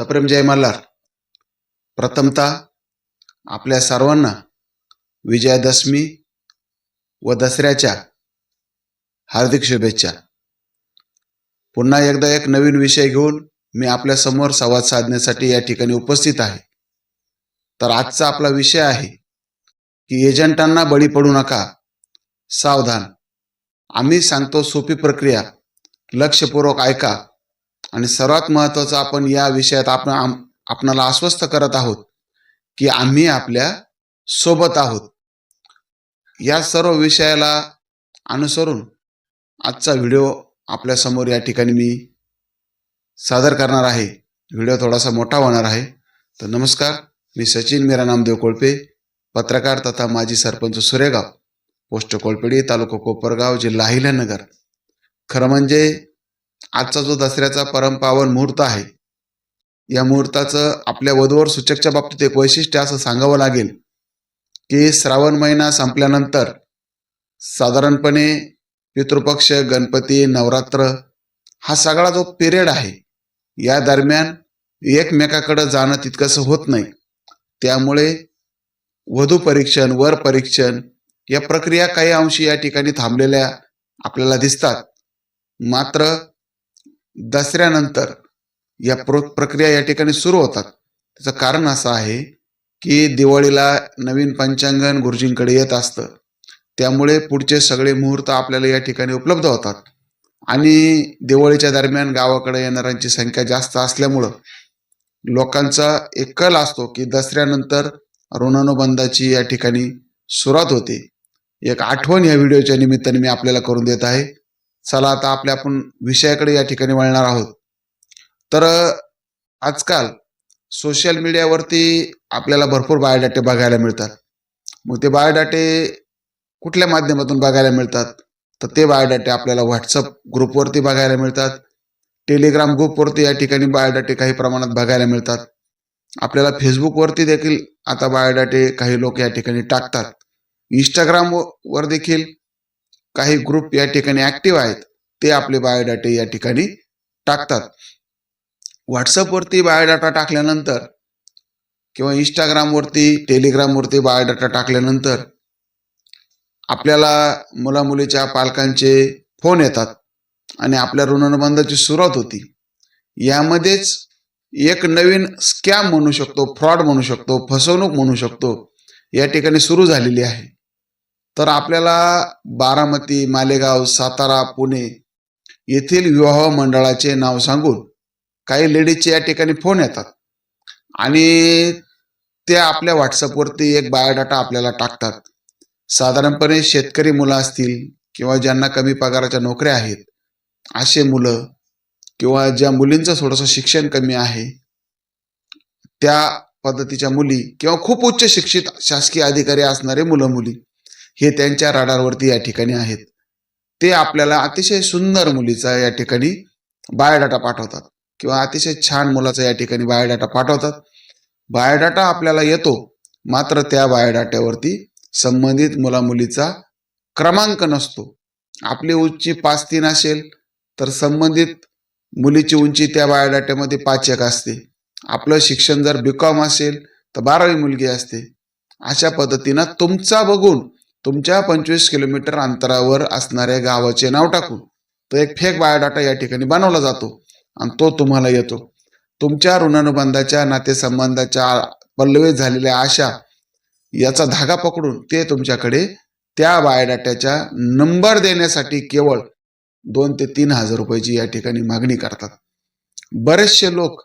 सप्रेम जय मल्हार. प्रथमतः आपल्या सर्वांना विजयादशमी व दसऱ्याच्या हार्दिक शुभेच्छा. पुन्हा एकदा एक नवीन विषय घेऊन मी आपल्यासमोर संवाद साधण्यासाठी या ठिकाणी उपस्थित आहे. तर आजचा आपला विषय आहे की एजंटांना बळी पडू नका. सावधान. आम्ही सांगतो सोपी प्रक्रिया. लक्षपूर्वक ऐका. आणि सर्वात महत्त्वाचं आपण या विषयात आपण आम- आपणाला आश्वस्त करत आहोत की आम्ही आपल्यासोबत आहोत. या सर्व विषयाला अनुसरून आजचा व्हिडिओ आपल्यासमोर या ठिकाणी मी सादर करणार आहे. व्हिडिओ थोडासा मोठा होणार आहे. तर नमस्कार मी सचिन मीरा नामदेव कोळपे पत्रकार तथा माजी सरपंच सुरेगाव पोस्ट कोळपेडी तालुका कोपरगाव जिल्हा अहिल्यानगर. खरं म्हणजे आजचा जो दसऱ्याचा परमपावन मुहूर्त आहे या मुहूर्ताचं आपल्या वधूवर सूचकच्या बाबतीत एक वैशिष्ट्य असं सांगावं लागेल की श्रावण महिना संपल्यानंतर साधारणपणे पितृपक्ष गणपती नवरात्र हा सगळा जो पिरियड आहे या दरम्यान एकमेकाकडं जाणं तितकंसं होत नाही. त्यामुळे वधू परीक्षण वर परीक्षण या प्रक्रिया काही अंशी या ठिकाणी थांबलेल्या आपल्याला दिसतात. मात्र दसऱ्यानंतर या प्र प्रक्रिया या ठिकाणी सुरू होतात. त्याचं कारण असं आहे की दिवाळीला नवीन पंचांगण गुरुजींकडे येत असतं. त्यामुळे पुढचे सगळे मुहूर्त आपल्याला या ठिकाणी उपलब्ध होतात. आणि दिवाळीच्या दरम्यान गावाकडे येणाऱ्यांची संख्या जास्त असल्यामुळं लोकांचा एक कल असतो की दसऱ्यानंतर ऋणानुबंधाची या ठिकाणी सुरुवात होते. एक आठवण या व्हिडिओच्या निमित्ताने मी आपल्याला करून देत आहे. चला आता आपल्या आपण विषयाकडे या ठिकाणी वळणार आहोत. तर आजकाल सोशल मीडियावरती आपल्याला भरपूर बायोडाटे बघायला मिळतात. मग ते बायोडाटे कुठल्या माध्यमातून बघायला मिळतात? तर ते बायोडाटे आपल्याला व्हॉट्सअप ग्रुपवरती बघायला मिळतात. टेलिग्राम ग्रुपवरती या ठिकाणी बायोडाटे काही प्रमाणात बघायला मिळतात. आपल्याला फेसबुकवरती देखील आता बायोडाटे काही लोक या ठिकाणी टाकतात. इंस्टाग्रामवर देखील काही ग्रुप या ठिकाणी ऍक्टिव्ह आहेत ते आपले बायोडाटे या ठिकाणी टाकतात. व्हॉट्सअपवरती बायोडाटा टाकल्यानंतर किंवा इंस्टाग्रामवरती टेलिग्रामवरती बायोडाटा टाकल्यानंतर आपल्याला मुलामुलीच्या पालकांचे फोन येतात आणि आपल्या ऋणानुबंधाची सुरुवात होती. यामध्येच एक नवीन स्कॅम म्हणू शकतो फ्रॉड म्हणू शकतो फसवणूक म्हणू शकतो या ठिकाणी सुरू झालेली आहे. तर आपल्याला बारामती मालेगाव सातारा पुणे येथील विवाह मंडळाचे नाव सांगून काही लेडीजचे या ठिकाणी फोन येतात. आणि ते आपल्या व्हॉट्सअपवरती एक बायोडाटा आपल्याला टाकतात. साधारणपणे शेतकरी मुलं असतील किंवा ज्यांना कमी पगाराच्या नोकऱ्या आहेत असे मुलं किंवा ज्या मुलींचं थोडंसं शिक्षण कमी आहे त्या पद्धतीच्या मुली किंवा खूप उच्च शिक्षित शासकीय अधिकारी असणारे मुलं मुली हे त्यांच्या राडारवरती या ठिकाणी आहेत. ते आपल्याला अतिशय सुंदर मुलीचा या ठिकाणी बायोडाटा पाठवतात किंवा अतिशय छान मुलाचा या ठिकाणी बायोडाटा पाठवतात. बायोडाटा आपल्याला येतो मात्र त्या बायोडाट्यावरती संबंधित मुलामुलीचा क्रमांक नसतो. आपली उंची पाच तीन असेल तर संबंधित मुलीची उंची त्या बायोडाट्यामध्ये पाच एक असते. आपलं शिक्षण जर बी कॉम असेल तर बारावी मुलगी असते. अशा पद्धतीनं तुमचा बघून तुमच्या पंचवीस किलोमीटर अंतरावर असणाऱ्या गावाचे नाव टाकून तो एक फेक बायोडाटा या ठिकाणी बनवला जातो आणि तो तुम्हाला येतो. तुमच्या ऋणानुबंधाच्या नातेसंबंधाच्या पल्लवित झालेल्या आशा याचा धागा पकडून ते तुमच्याकडे त्या बायोडाट्याच्या नंबर देण्यासाठी केवळ दोन ते तीन हजार रुपयाची या ठिकाणी मागणी करतात. बरेचसे लोक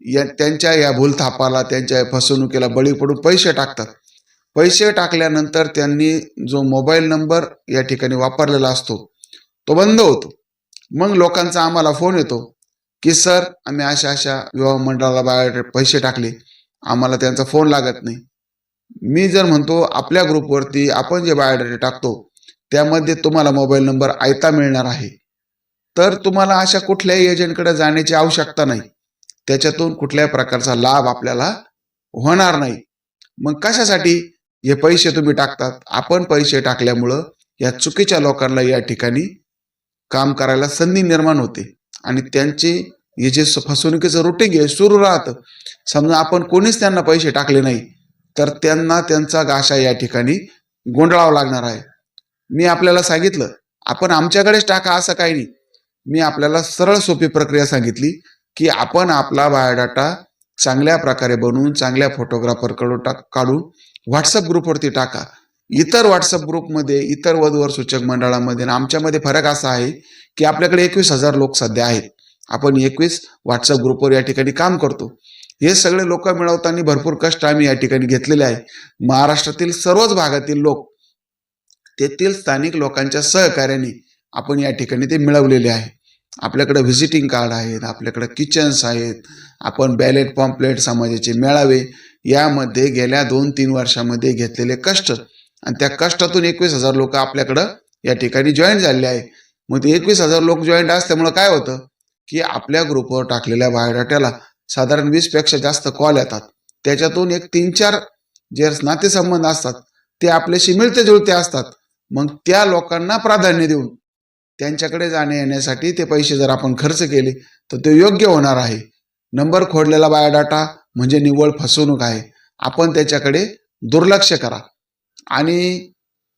या त्यांच्या या भूलथापाला त्यांच्या फसवणुकीला बळी पडून पैसे टाकतात. पैसे टाकल्यानंतर त्यांनी जो मोबाईल नंबर या ठिकाणी वापरलेला असतो तो बंद होतो. मग लोकांचा आम्हाला फोन येतो की सर आम्ही अशा अशा विवाह मंडळाला बायोडे पैसे टाकले आम्हाला त्यांचा फोन लागत नाही. मी जर म्हणतो आपल्या ग्रुपवरती आपण जे बायोडेटे टाकतो त्यामध्ये तुम्हाला मोबाईल नंबर आयता मिळणार आहे. तर तुम्हाला अशा कुठल्याही एजंटकडे जाण्याची आवश्यकता नाही. त्याच्यातून कुठल्याही प्रकारचा लाभ आपल्याला होणार नाही. मग कशासाठी? हे पैसे तुम्ही टाकतात. आपण पैसे टाकल्यामुळं या चुकीच्या लोकांना या ठिकाणी काम करायला संधी निर्माण होते. आणि त्यांची हे जे फसवणुकीचं रुटीन आहे सुरू राहतं. समजा आपण कोणीच त्यांना पैसे टाकले नाही तर त्यांना त्यांचा गाशा या ठिकाणी गोंधळावा लागणार आहे. मी आपल्याला सांगितलं आपण आमच्याकडेच टाका असं काही नाही. मी आपल्याला सरळ सोपी प्रक्रिया सांगितली की आपण आपला बायोडाटा चांगल्या प्रकारे बनवून चांगल्या फोटोग्राफरकडून टाक काढून व्हॉट्सअप ग्रुपवरती टाका. इतर व्हॉट्सअप ग्रुपमध्ये इतर वधूवर सूचक मंडळामध्ये आमच्यामध्ये फरक असा आहे की आपल्याकडे एकवीस हजार लोक सध्या आहेत. आपण एकवीस व्हॉट्सअप ग्रुपवर या ठिकाणी काम करतो. हे सगळे लोक मिळवताना भरपूर कष्ट आम्ही या ठिकाणी घेतलेले आहे. महाराष्ट्रातील सर्वच भागातील लोक तेथील स्थानिक लोकांच्या सहकार्याने आपण या ठिकाणी ते मिळवलेले आहे. आपल्याकडे व्हिजिटिंग कार्ड आहेत आपल्याकडे किचन्स आहेत आपण बॅलेट पॉम्पलेट समाजाचे मेळावे यामध्ये गेल्या दोन तीन वर्षामध्ये घेतलेले कष्ट. आणि त्या कष्टातून एकवीस हजार लोक आपल्याकडं या ठिकाणी जॉईन झालेले आहे. मग ते एकवीस हजार लोक जॉईंट असल्यामुळं काय होतं? की आपल्या ग्रुपवर टाकलेल्या बायोडाट्याला साधारण वीसपेक्षा जास्त कॉल येतात. त्याच्यातून एक तीन चार जे नातेसंबंध असतात ते आपल्याशी मिळते जुळते असतात. मग त्या लोकांना प्राधान्य देऊन त्यांच्याकडे जाण्या येण्यासाठी ते पैसे जर आपण खर्च केले तर ते योग्य होणार आहे. नंबर खोडलेला बायोडाटा म्हणजे निव्वळ फसवणूक आहे. आपण त्याच्याकडे दुर्लक्ष करा. आणि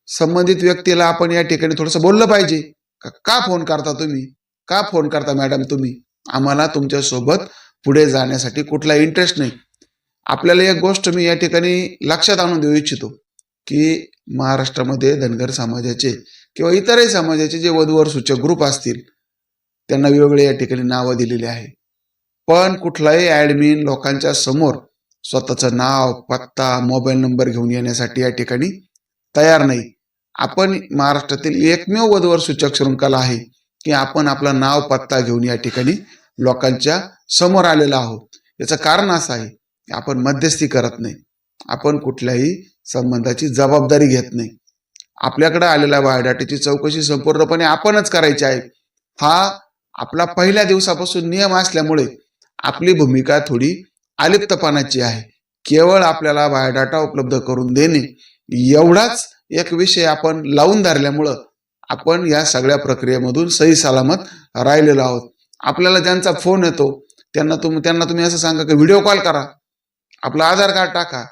संबंधित व्यक्तीला आपण या ठिकाणी थोडंसं बोललं पाहिजे. का का फोन करता तुम्ही? का फोन करता मॅडम तुम्ही? आम्हाला तुमच्यासोबत पुढे जाण्यासाठी कुठला इंटरेस्ट नाही. आपल्याला एक गोष्ट मी या ठिकाणी लक्षात आणून देऊ इच्छितो की महाराष्ट्रामध्ये धनगर समाजाचे किंवा इतरही समाजाचे जे वधूवर सूचक ग्रुप असतील त्यांना वेगवेगळे या ठिकाणी नावं दिलेली आहे पण कुठलाही ॲडमिन लोकांच्या समोर स्वतःचं नाव पत्ता मोबाईल नंबर घेऊन येण्यासाठी या ठिकाणी तयार नाही. आपण महाराष्ट्रातील एकमेव वधवर सूचक शृंखला आहे की आपण आपलं नाव पत्ता घेऊन या ठिकाणी लोकांच्या समोर आलेलो आहोत. याचं कारण असं आहे की आपण मध्यस्थी करत नाही. आपण कुठल्याही संबंधाची जबाबदारी घेत नाही. आपल्याकडे आलेल्या बायोडाटाची चौकशी संपूर्णपणे आपणच करायची आहे. हा आपला पहिल्या दिवसापासून नियम असल्यामुळे आपली भूमिका थोडी अलिप्तपणाची आहे. केवळ आपल्याला बायोडाटा उपलब्ध करून देणे एवढाच एक विषय आपण लावून धरल्यामुळं आपण या सगळ्या प्रक्रियेमधून सही सलामत राहिलेलो आहोत. आपल्याला ज्यांचा फोन येतो त्यांना तुम त्यांना तुम्ही असं सांगा की व्हिडिओ कॉल करा आपला आधार कार्ड टाका.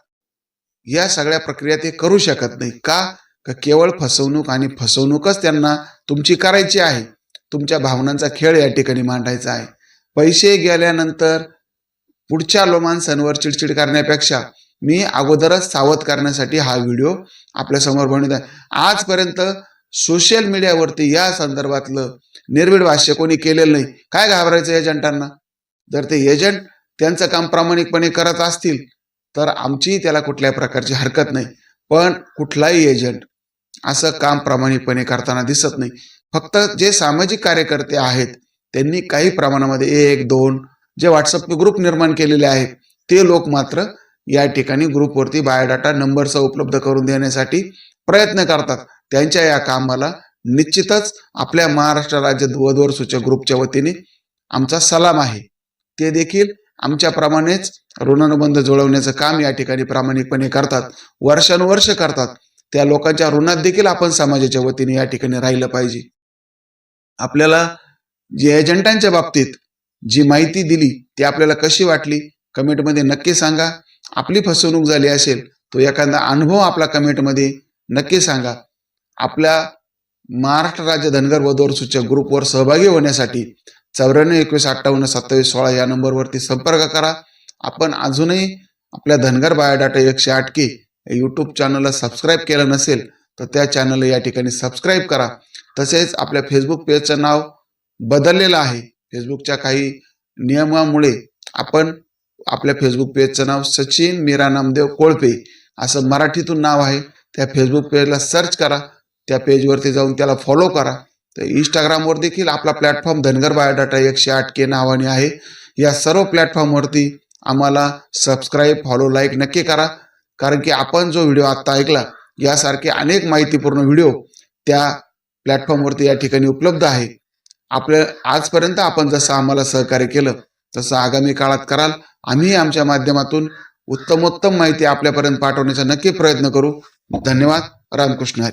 या सगळ्या प्रक्रिया ते करू शकत नाही. का? का केवळ फसवणूक आणि फसवणूकच त्यांना तुमची करायची आहे. तुमच्या भावनांचा खेळ या ठिकाणी मांडायचा आहे. पैसे गेल्यानंतर पुढच्या लोमाणसांवर चिडचिड करण्यापेक्षा मी अगोदरच सावध करण्यासाठी हा व्हिडिओ आपल्यासमोर बनवत आहे आजपर्यंत सोशल मीडियावरती या संदर्भातलं निर्भीड भाष्य कोणी केलेलं नाही. काय घाबरायचं एजंटांना? जर ते एजंट त्यांचं काम प्रामाणिकपणे करत असतील तर आमची त्याला कुठल्याही प्रकारची हरकत नाही. पण कुठलाही एजंट असं काम प्रामाणिकपणे करताना दिसत नाही. फक्त जे सामाजिक कार्यकर्ते आहेत त्यांनी काही प्रमाणामध्ये एक दोन जे व्हॉट्सअप ग्रुप निर्माण केलेले आहेत ते लोक मात्र या ठिकाणी ग्रुपवरती बायोडाटा नंबरचा उपलब्ध करून देण्यासाठी प्रयत्न करतात. त्यांच्या या कामाला निश्चितच आपल्या महाराष्ट्र राज्य ध्वजवर सूचक ग्रुपच्या वतीने आमचा सलाम आहे. ते देखील आमच्याप्रमाणेच ऋणानुबंध जुळवण्याचं काम या ठिकाणी प्रामाणिकपणे करतात वर्षानुवर्ष करतात. त्या लोकांच्या ऋणात देखील आपण समाजाच्या वतीने या ठिकाणी राहिलं पाहिजे. आपल्याला जी एजंटांच्या बाबतीत जी माहिती दिली ती आपल्याला कशी वाटली कमेंटमध्ये नक्की सांगा. आपली फसवणूक झाली असेल तो एखादा अनुभव आपला कमेंटमध्ये नक्की सांगा. आपल्या महाराष्ट्र राज्य धनगर वधूवर सूचक ग्रुपवर सहभागी होण्यासाठी चौऱ्याण्णव एकवीस अठ्ठावन्न सत्तावीस सोळा या नंबरवरती संपर्क करा. आपण अजूनही आपल्या धनगर बायोडाटा एकशे आठ के यूट्यूब चॅनलला सबस्क्राईब केलं नसेल तर त्या चॅनलला या ठिकाणी सबस्क्राईब करा. तसेच आपल्या फेसबुक पेजचं नाव बदललेलं आहे. फेसबुकच्या काही नियमामुळे आपण आपल्या फेसबुक पेजचं नाव सचिन मीरा नामदेव कोळपे असं मराठीतून नाव आहे. त्या फेसबुक पेजला सर्च करा. त्या पेजवरती जाऊन त्याला फॉलो करा. तर इंस्टाग्रामवर देखील आपला प्लॅटफॉर्म धनगर बायोडाटा एकशे आठ के नावाने आहे. या सर्व प्लॅटफॉर्मवरती आम्हाला सबस्क्राईब फॉलो लाईक नक्की करा. कारण की आपण जो व्हिडिओ आत्ता ऐकला यासारखे अनेक माहितीपूर्ण व्हिडिओ त्या प्लॅटफॉर्मवरती या ठिकाणी उपलब्ध आहे. आपल्या आजपर्यंत आपण जसं आम्हाला सहकार्य केलं तसं आगामी काळात कराल. आम्ही आमच्या माध्यमातून उत्तमोत्तम माहिती आपल्यापर्यंत पाठवण्याचा नक्की प्रयत्न करू. धन्यवाद. रामकृष्ण हरी.